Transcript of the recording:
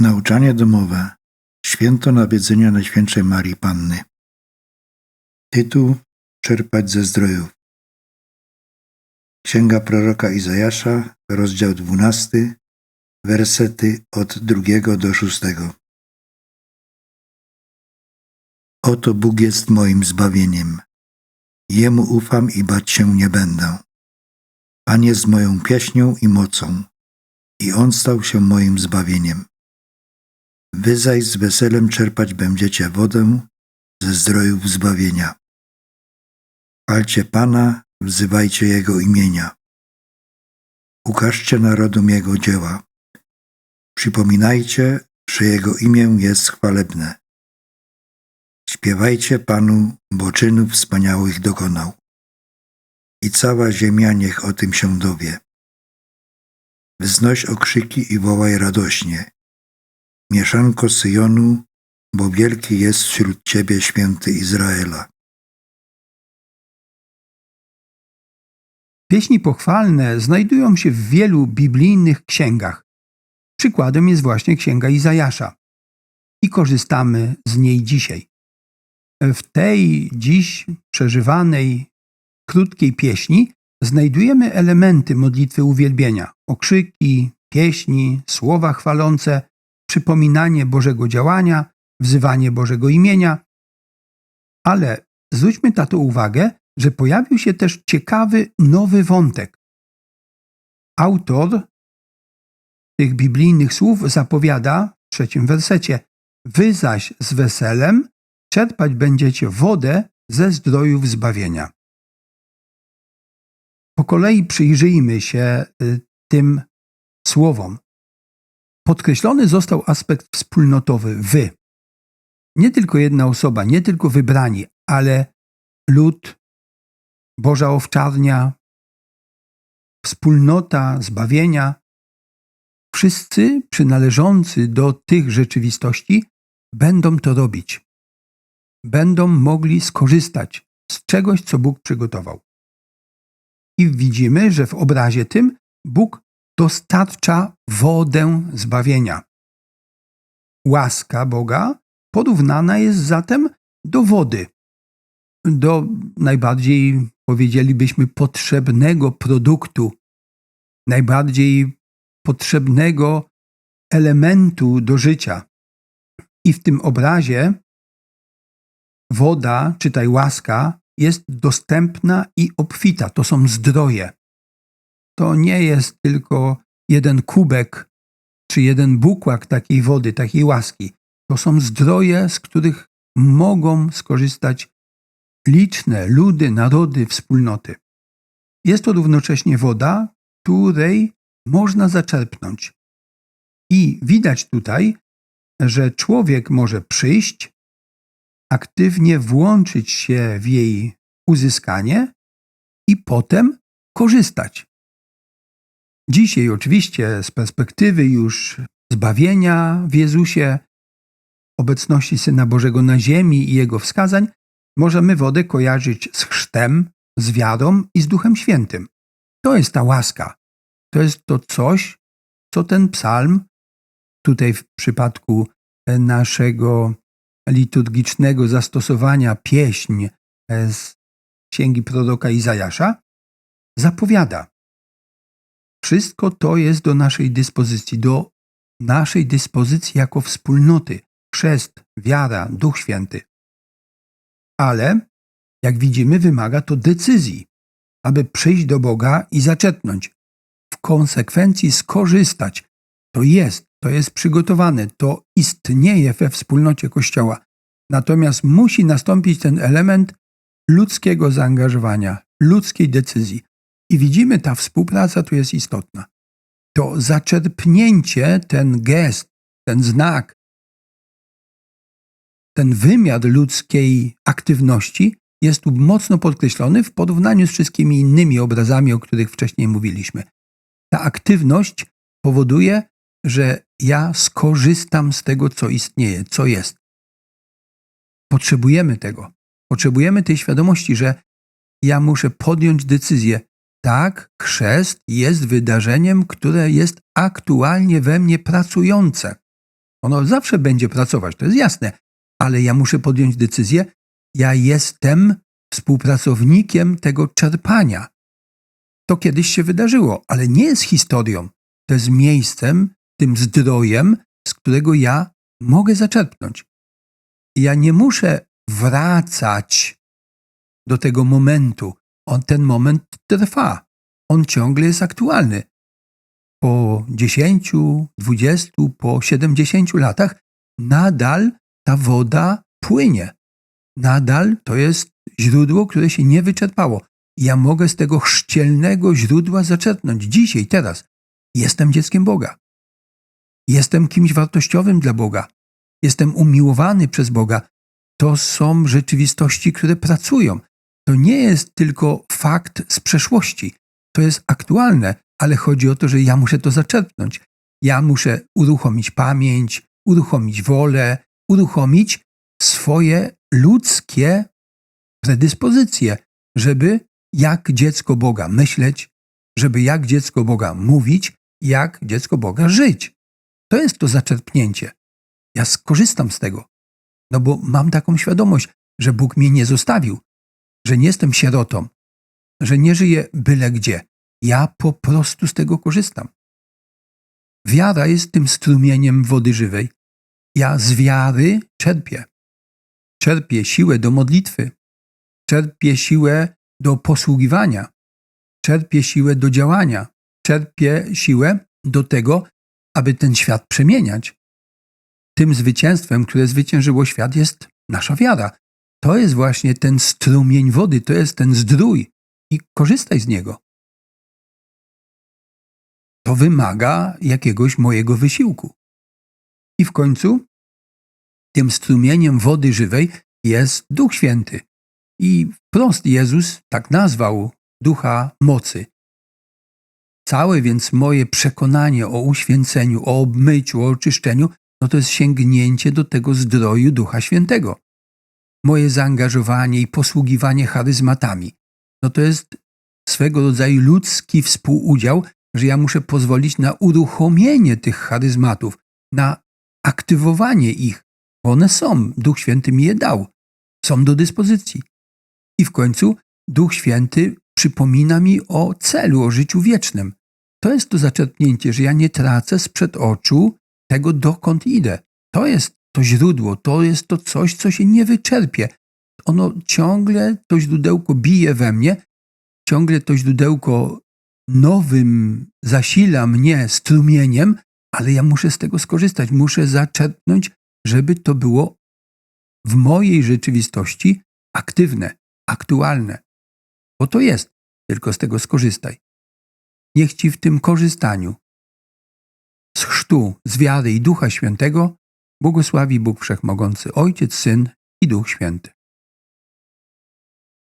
Nauczanie domowe. Święto nawiedzenia Najświętszej Marii Panny. Tytuł Czerpać ze zdrojów. Księga proroka Izajasza, rozdział 12, wersety od drugiego do szóstego. Oto Bóg jest moim zbawieniem. Jemu ufam i bać się nie będę. Pan jest moją pieśnią i mocą, i On stał się moim zbawieniem. Wy zaś z weselem czerpać będziecie wodę ze zdrojów zbawienia. Chwalcie Pana, wzywajcie Jego imienia. Ukażcie narodom Jego dzieła. Przypominajcie, że Jego imię jest chwalebne. Śpiewajcie Panu, bo czynów wspaniałych dokonał. I cała ziemia niech o tym się dowie. Wznoś okrzyki i wołaj radośnie. Mieszanko Syjonu, bo wielki jest wśród Ciebie święty Izraela. Pieśni pochwalne znajdują się w wielu biblijnych księgach. Przykładem jest właśnie księga Izajasza. I korzystamy z niej dzisiaj. W tej dziś przeżywanej krótkiej pieśni znajdujemy elementy modlitwy uwielbienia: okrzyki, pieśni, słowa chwalące, przypominanie Bożego działania, wzywanie Bożego imienia. Ale zwróćmy na to uwagę, że pojawił się też ciekawy nowy wątek. Autor tych biblijnych słów zapowiada w trzecim wersecie: Wy zaś z weselem czerpać będziecie wodę ze zdrojów zbawienia. Po kolei przyjrzyjmy się y, tym słowom. Podkreślony został aspekt wspólnotowy wy. Nie tylko jedna osoba, nie tylko wybrani, ale lud, Boża owczarnia, wspólnota zbawienia. Wszyscy przynależący do tych rzeczywistości będą to robić. Będą mogli skorzystać z czegoś, co Bóg przygotował. I widzimy, że w obrazie tym Bóg dostarcza wodę zbawienia. Łaska Boga porównana jest zatem do wody, do najbardziej, powiedzielibyśmy, potrzebnego produktu, najbardziej potrzebnego elementu do życia. I w tym obrazie woda, czytaj łaska, jest dostępna i obfita. To są zdroje. To nie jest tylko jeden kubek czy jeden bukłak takiej wody, takiej łaski. To są zdroje, z których mogą skorzystać liczne ludy, narody, wspólnoty. Jest to równocześnie woda, której można zaczerpnąć. I widać tutaj, że człowiek może przyjść, aktywnie włączyć się w jej uzyskanie i potem korzystać. Dzisiaj, oczywiście, z perspektywy już zbawienia w Jezusie, obecności Syna Bożego na ziemi i Jego wskazań, możemy wodę kojarzyć z chrztem, z wiarą i z Duchem Świętym. To jest ta łaska. To jest to coś, co ten psalm, tutaj w przypadku naszego liturgicznego zastosowania pieśń z księgi proroka Izajasza, zapowiada. Wszystko to jest do naszej dyspozycji, do naszej dyspozycji jako wspólnoty. Chrzest, wiara, Duch Święty. Ale, jak widzimy, wymaga to decyzji, aby przyjść do Boga i zaczerpnąć. W konsekwencji skorzystać. To jest, to jest przygotowane, to istnieje we wspólnocie Kościoła. Natomiast musi nastąpić ten element ludzkiego zaangażowania, ludzkiej decyzji. I widzimy, ta współpraca tu jest istotna. To zaczerpnięcie, ten gest, ten znak, ten wymiar ludzkiej aktywności jest tu mocno podkreślony w porównaniu z wszystkimi innymi obrazami, o których wcześniej mówiliśmy. Ta aktywność powoduje, że ja skorzystam z tego, co istnieje, co jest. Potrzebujemy tego. Potrzebujemy tej świadomości, że ja muszę podjąć decyzję. Tak, chrzest jest wydarzeniem, które jest aktualnie we mnie pracujące. Ono zawsze będzie pracować, to jest jasne, ale ja muszę podjąć decyzję. Ja jestem współpracownikiem tego czerpania. To kiedyś się wydarzyło, ale nie jest historią. To jest miejscem, tym zdrojem, z którego ja mogę zaczerpnąć. Ja nie muszę wracać do tego momentu. On ten moment trwa. On ciągle jest aktualny. Po 10, 20, po 70 latach nadal ta woda płynie. Nadal to jest źródło, które się nie wyczerpało. Ja mogę z tego chrzcielnego źródła zaczerpnąć dzisiaj, teraz. Jestem dzieckiem Boga. Jestem kimś wartościowym dla Boga. Jestem umiłowany przez Boga. To są rzeczywistości, które pracują. To nie jest tylko fakt z przeszłości. To jest aktualne, ale chodzi o to, że ja muszę to zaczerpnąć. Ja muszę uruchomić pamięć, uruchomić wolę, uruchomić swoje ludzkie predyspozycje, żeby jak dziecko Boga myśleć, żeby jak dziecko Boga mówić, jak dziecko Boga żyć. To jest to zaczerpnięcie. Ja skorzystam z tego, no bo mam taką świadomość, że Bóg mnie nie zostawił, że nie jestem sierotą, że nie żyję byle gdzie. Ja po prostu z tego korzystam. Wiara jest tym strumieniem wody żywej. Ja z wiary czerpię. Czerpię siłę do modlitwy, czerpię siłę do posługiwania, czerpię siłę do działania, czerpię siłę do tego, aby ten świat przemieniać. Tym zwycięstwem, które zwyciężyło świat, jest nasza wiara. To jest właśnie ten strumień wody, to jest ten zdrój i korzystaj z niego. To wymaga jakiegoś mojego wysiłku. I w końcu tym strumieniem wody żywej jest Duch Święty. I wprost Jezus tak nazwał ducha mocy. Całe więc moje przekonanie o uświęceniu, o obmyciu, o oczyszczeniu, no to jest sięgnięcie do tego zdroju Ducha Świętego. Moje zaangażowanie i posługiwanie charyzmatami, no to jest swego rodzaju ludzki współudział, że ja muszę pozwolić na uruchomienie tych charyzmatów, na aktywowanie ich, bo one są. Duch Święty mi je dał, są do dyspozycji. I w końcu Duch Święty przypomina mi o celu, o życiu wiecznym. To jest to zaczerpnięcie, że ja nie tracę sprzed oczu tego, dokąd idę. To jest to źródło, to jest to coś, co się nie wyczerpie. Ono ciągle, to źródełko bije we mnie, ciągle to źródełko nowym zasila mnie strumieniem, ale ja muszę z tego skorzystać, muszę zaczerpnąć, żeby to było w mojej rzeczywistości aktywne, aktualne. Bo to jest, tylko z tego skorzystaj. Niech ci w tym korzystaniu z chrztu, z wiary i Ducha Świętego błogosławi Bóg Wszechmogący, Ojciec, Syn i Duch Święty.